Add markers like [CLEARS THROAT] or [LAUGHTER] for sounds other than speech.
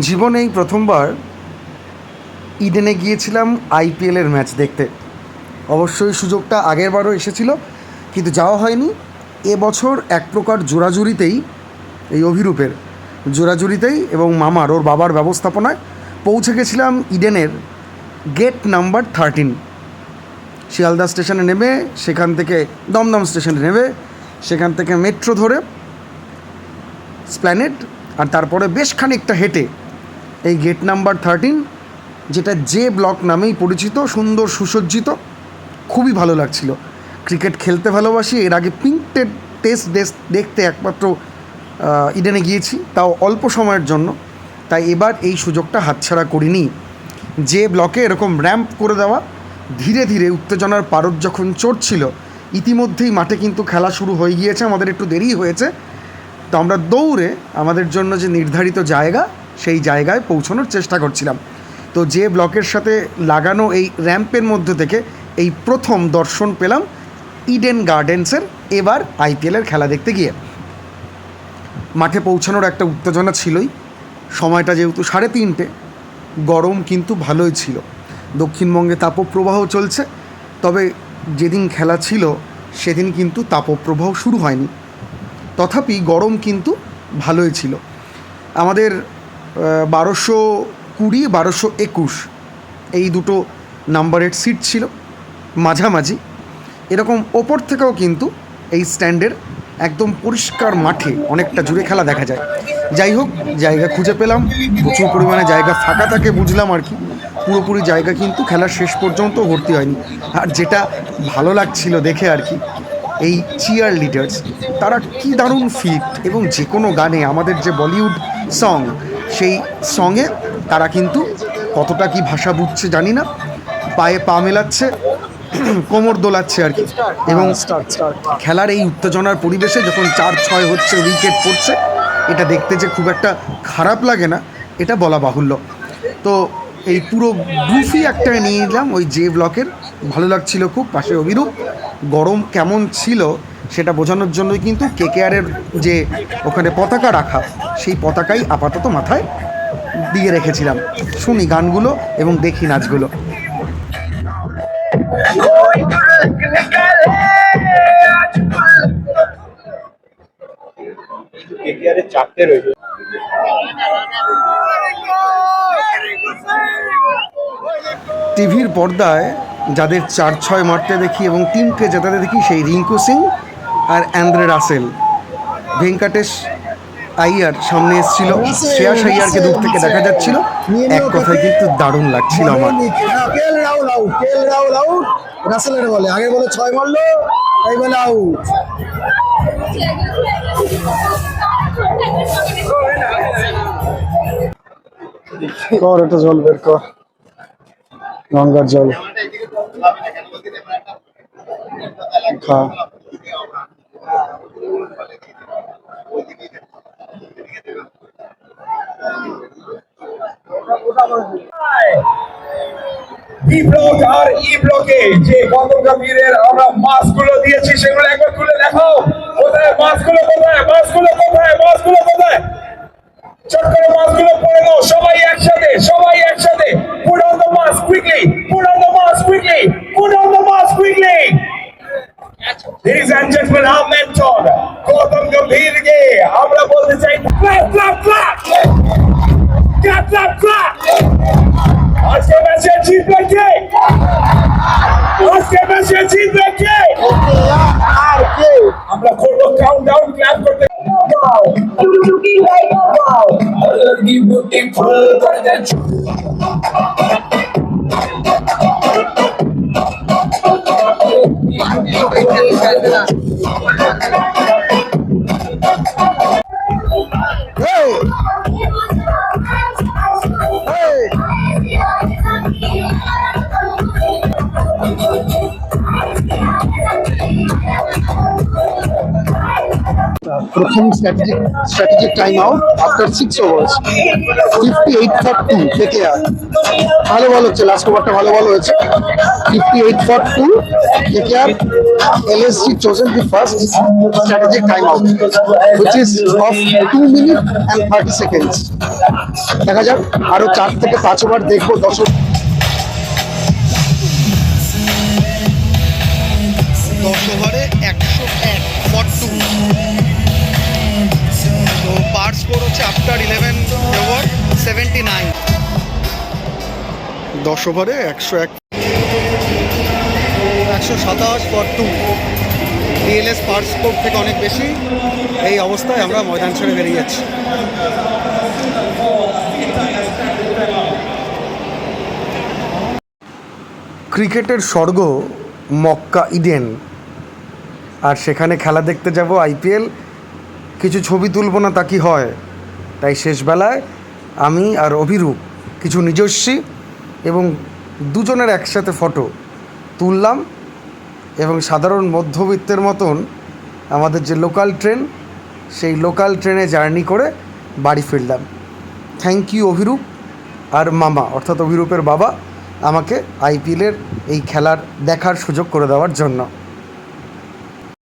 জীবনে এই প্রথমবার ইডেনে গিয়েছিলাম আইপিএলের ম্যাচ দেখতে। অবশ্যই সুযোগটা আগেরবারও এসেছিল, কিন্তু যাওয়া হয়নি। এবছর এক প্রকার জোরাজুরিতেই, এই অভিরূপের জোরাজুরিতেই এবং মামার, ওর বাবার ব্যবস্থাপনায় পৌঁছে গেছিলাম ইডেনের গেট নাম্বার থার্টিন। শিয়ালদা স্টেশনে নেমে, সেখান থেকে দমদম স্টেশনে নেমে, সেখান থেকে মেট্রো ধরে স্প্ল্যানেট, আর তারপরে বেশ খানিকটা হেঁটে এই গেট নাম্বার থার্টিন যেটা যে ব্লক নামেই পরিচিত, সুন্দর সুসজ্জিত, খুবই ভালো লাগছিল। ক্রিকেট খেলতে ভালোবাসি, এর আগে পিঙ্ক টেস্ট ডেস্ট দেখতে একমাত্র ইডেনে গিয়েছি, তাও অল্প সময়ের জন্য। তাই এবার এই সুযোগটা হাতছাড়া করিনি। যে ব্লকে এরকম র্যাম্প করে দেওয়া, ধীরে ধীরে উত্তেজনার পারদ যখন চড়ছিল, ইতিমধ্যেই মাঠে কিন্তু খেলা শুরু হয়ে গিয়েছে, আমাদের একটু দেরি হয়েছে। তো আমরা দৌড়ে আমাদের জন্য যে নির্ধারিত জায়গা সেই জায়গায় পৌঁছানোর চেষ্টা করছিলাম। তো যে ব্লকের সাথে লাগানো এই র্যাম্পের মধ্যে থেকে এই প্রথম দর্শন পেলাম ইডেন গার্ডেন্সের এবার আইপিএলের খেলা দেখতে গিয়ে। মাঠে পৌঁছানোর একটা উত্তেজনা ছিলই। সময়টা যেহেতু সাড়ে তিনটে, গরম কিন্তু ভালোই ছিল। দক্ষিণবঙ্গে তাপপ্রবাহ চলছে, তবে যেদিন খেলা ছিল, সেদিন কিন্তু তাপপ্রবাহ শুরু হয়নি। তথাপি গরম কিন্তু ভালোই ছিল। আমাদের বারোশো কুড়ি, বারোশো একুশ এই দুটো নাম্বারের সিট ছিল মাঝামাঝি। এরকম ওপর থেকেও কিন্তু এই স্ট্যান্ডের একদম পরিষ্কার মাঠে অনেকটা জুড়ে খেলা দেখা যায়। যাই হোক, জায়গা খুঁজে পেলাম, প্রচুর পরিমাণে জায়গা ফাঁকা থাকে বুঝলাম আর কি। পুরোপুরি জায়গা কিন্তু খেলার শেষ পর্যন্ত ভর্তি হয়নি। আর যেটা ভালো লাগছিল দেখে আর কি, এই চিয়ার লিডার্স তারা কি দারুণ ফিট এবং যে কোনো গানে আমাদের যে বলিউড সং সেই সঙ্গে তারা কিন্তু কতটা কি ভাষা বুঝছে জানি না। পায়ে পা মেলাচ্ছে [CLEARS THROAT] কোমর দোলাচ্ছে আর কি। এবং খেলার এই উত্তেজনার পরিবেশে যখন চার ছয় হচ্ছে উইকেট পড়ছে এটা দেখতে যে খুব একটা খারাপ লাগে না এটা বলা বাহুল্য। তো এই পুরো গ্রুপই একটা নিয়ে নিলাম ওই জে ব্লকের ভালো লাগছিল খুব পাশে অভিরূপ। গরম কেমন ছিল সেটা বোঝানোর জন্যই কিন্তু কেকেআরের যে ওখানে পতাকা রাখা সেই পতাকাই আপাতত মাথায় দিয়ে রেখেছিলাম। শুনি গানগুলো এবং দেখি নাচগুলো। কেকেআরের চারটে রয়েছে। টিভির পর্দায় যাদের চার ছয় মারতে দেখি এবং টিমকে জেতাতে দেখি সেই রিঙ্কু সিং আর অ্যান্দ্রে রাসেল। ভেঙ্কাটেশ আইয়ার সামনে এসেছিল। শ্রেয়াস আইয়ারকে দূর থেকে দেখা যাচ্ছিল। এক কথায় কিন্তু দারুণ লাগছিল আমার। K L Rahul out K L Rahul out রাসেলের বলে, আগের বলে ছয় মারলো, এই বলে আউট কর, এটা জল বের কর। গঙ্গার জল। খা। বি চট করে মাস্কগুলো পরে দাও সবাই একসাথে সবাই একসাথে। Put on the mask quickly put on the mask quickly put on Ladies and gentlemen, our mentor, জিতবে কে? আজকে ম্যাচে জিতবে কে? আর কে? আমরা করব কাউন্ট ডাউন ক্ল্যাপ করতে। Wow. You প্রথম strategic strategic time out after six overs fifty eight for two থেকে আর। ভালো বল হচ্ছে লাস্ট ওভারটা ভালো বল হয়েছে। ফিফটি এইট ফর টু থেকে আর LSG chosen first first strategic timeout, which is of 2 minutes and 30 seconds. দেখা যাক আরও চার থেকে পাঁচ ওভার দেখব দর্শক। দশ ওভারে একশো এক ফর টু দশ ওভারে একশো এক একশো সাতাশ for two DLS par score থেকে অনেক বেশি। এই অবস্থায় আমরা ময়দান ছেড়ে বেরিয়ে যাচ্ছি। ক্রিকেটের স্বর্গ মক্কা ইডেন। আর সেখানে খেলা দেখতে যাব আইপিএল। কিছু ছবি তুলব না তা কি হয়? তাই শেষবেলায় আমি আর অভিরূপ কিছু নিজস্বী এবং দুজনের একসাথে ফটো তুললাম এবং সাধারণ মধ্যবিত্তের মতন আমাদের যে লোকাল ট্রেন, সেই লোকাল ট্রেনে জার্নি করে বাড়ি ফিরলাম। থ্যাংক ইউ অভিরূপ আর মামা, অর্থাৎ অভিরূপের বাবা, আমাকে আইপিএলের এই খেলার দেখার সুযোগ করে দেওয়ার জন্য।